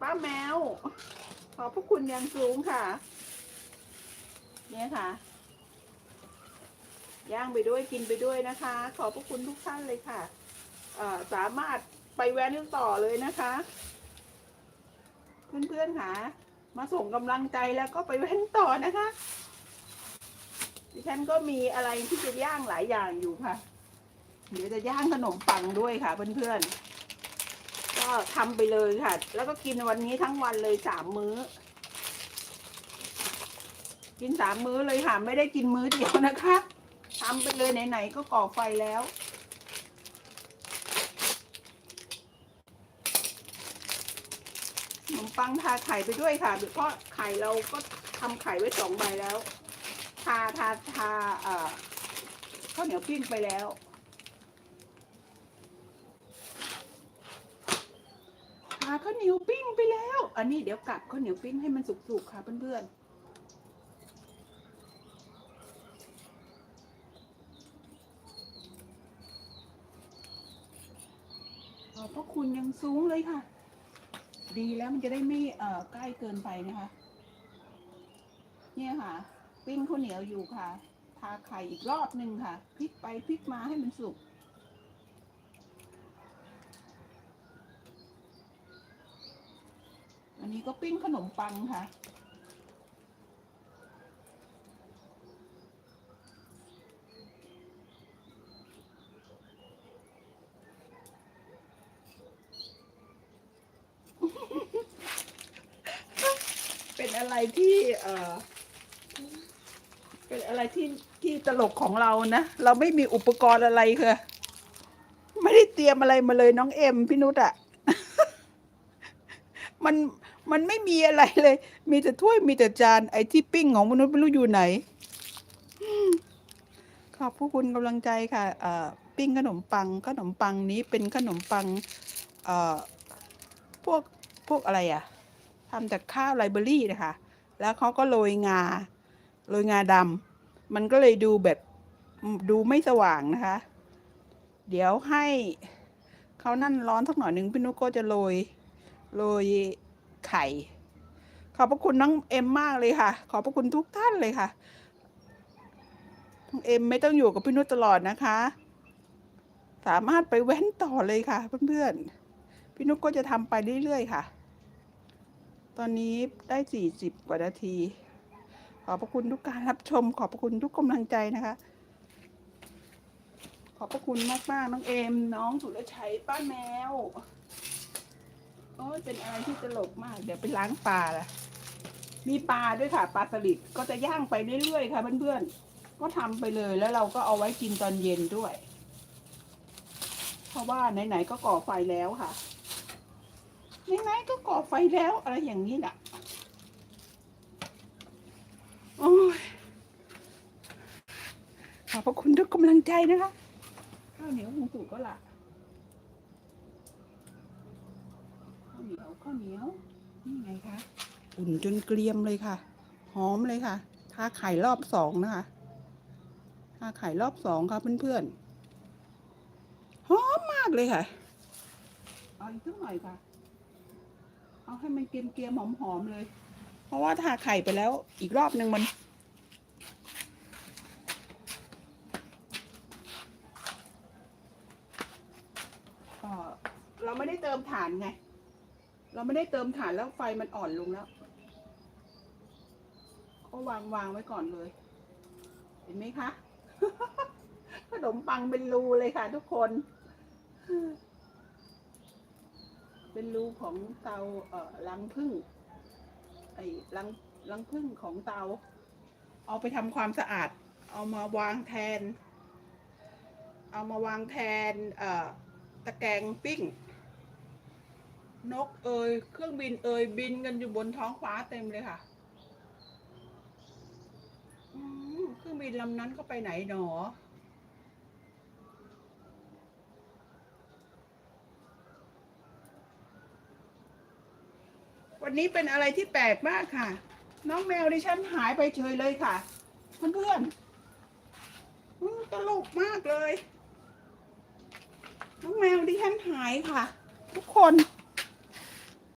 ป้าแมว ขอบพระคุณอยังสูงค่ะ เนี่ยค่ะ ย่างไปด้วยกินไปด้วยนะคะ ขอบพระคุณทุกท่านเลยค่ะอ่อสามารถไปแว้นต่อเลยนะคะ เพื่อนๆค่ะมาส่งกำลังใจแล้วก็ไปแว้นต่อนะคะ ดิฉันก็มีอะไรที่จะย่างหลายอย่างอยู่ค่ะ เดี๋ยวจะย่างขนมปังด้วยค่ะเพื่อนๆ ก็ทำไปเลยค่ะ แล้วก็กินวันนี้ทั้งวันเลยสามมื้อ กินสามมื้อเลยค่ะ ไม่ได้กินมื้อเดียวนะคะทำไปเลยไหนๆก็ก่อไฟแล้วขนมปังทาไข่ไปด้วยค่ะเพราะไข่เราก็ทำไข่ไว้สองใบแล้ว ทาทาทาเอ่อข้าวเหนียวปิ้งไปแล้ว ทาข้าวเห นียวปิ้งไปแล้ว อันนี้เดี๋ยวกลับข้าวเหนียวปิ้งให้มันสุกๆค่ะเพื่อนๆขอบพระคุณยังสูงเลยค่ะ ดีแล้วมันจะได้ไม่เอ่อใกล้เกินไปนะคะ เนี่ยค่ะ ปิ้งข้าวเหนียวอยู่ค่ะ ทาไข่อีกรอบหนึ่งค่ะพลิกไปพลิกมาให้มันสุก นนี้ก็ปิ้งขนมปังค่ะ เป็นอะไรที่เออเป็นอะไรที่ที่ตลกของเรานะ เราไม่มีอุปกรณ์อะไรค่ะ ไม่ได้เตรียมอะไรมาเลยน้องเอ็มพี่นุชอะมัน มันไม่มีอะไรเลย มีแต่ถ้วยมีแต่จานไอ้ที่ปิ้งของมนุษย์ไม่รู้อยู่ไหน ขอบพระคุณกำลังใจค่ะปิ้งขนมปังขนมปังนี้เป็นขนมปังพวกพวกอะไรอะทำจากข้าวไรเบอรี่นะคะ แล้วเขาก็โรยงาโรยงาดำมันก็เลยดูแบบดูไม่สว่างนะคะ เดี๋ยวให้เขานั่นร้อนสักหน่อยหนึ่งพี่นุกก็จะโรยโรย ไข่ ขอบพระคุณน้องเอ็มมากเลยค่ะ ขอบพระคุณทุกท่านเลยค่ะน้องเอ็มไม่ต้องอยู่กับพี่นุชตลอดนะคะ สามารถไปแว้นต่อเลยค่ะ เพื่อนๆ พี่นุชก็จะทำไปเรื่อยๆค่ะ ตอนนี้ได้สี่สิบกว่านาที ขอบพระคุณทุกการรับชม ขอบพระคุณทุกกำลังใจนะคะขอบพระคุณมากๆน้องเอม น้องสุรชัยป้าแมว ยเป็นอะไรที่ตลกมาก เดี๋ยวไปล้างปลาละมีปลาด้วยค่ะ ปลาสลิดก็จะย่างไปเรื่อยๆค่ะเพื่อนๆ ก็ทำไปเลยแล้วเราก็เอาไว้กินตอนเย็นด้วย เพราะว่าไหนๆก็ก่อไฟแล้วค่ะ ไหนๆก็ก่อไฟแล้วอะไรอย่างนี้น่ะโอ้ยขอบพระคุณทุกกำลังใจนะคะ ข้าวเหนียวคงสุกก็ละ ข้าว เหนียวข้าวเหนียวนี่ไงคะอุ่นจนเกรียมเลยค่ะ หอมเลยค่ะทาไข่รอบสองนะคะทาไข่รอบสองค่ะเพื่อนๆหอมมากเลยค่ะเอาอีกสักหน่อยค่ะ เอาให้มันเกรียมๆหอมๆเลย เพราะว่าทาไข่ไปแล้วอีกรอบหนึ่งมันเอ่อเราไม่ได้เติมถ่านไง เราไม่ได้เติมถ่านแล้วไฟมันอ่อนลงแล้ว ก็วางวางไว้ก่อนเลย เห็นไหมคะ ขนมปังเป็นรูเลยค่ะ ทุกคน เป็นรูของเตาเอ่อรังผึ้งไอ้รังรังผึ้งของเตา เอาไปทำความสะอาด เอามาวางแทน เอามาวางแทนเอ่อตะแกรงปิ้ง นกเอยเครื่องบินเอยบินกันอยู่บนท้องฟ้าเต็มเลยค่ะเครื่องบินลำนั้นก็ไปไหนหนอ วันนี้เป็นอะไรที่แปลกมากค่ะ น้องแมวดิฉันหายไปเฉยเลยค่ะ เพื่อนๆอืมตลกมากเลย น้องแมวดิฉันหายค่ะ ทุกคน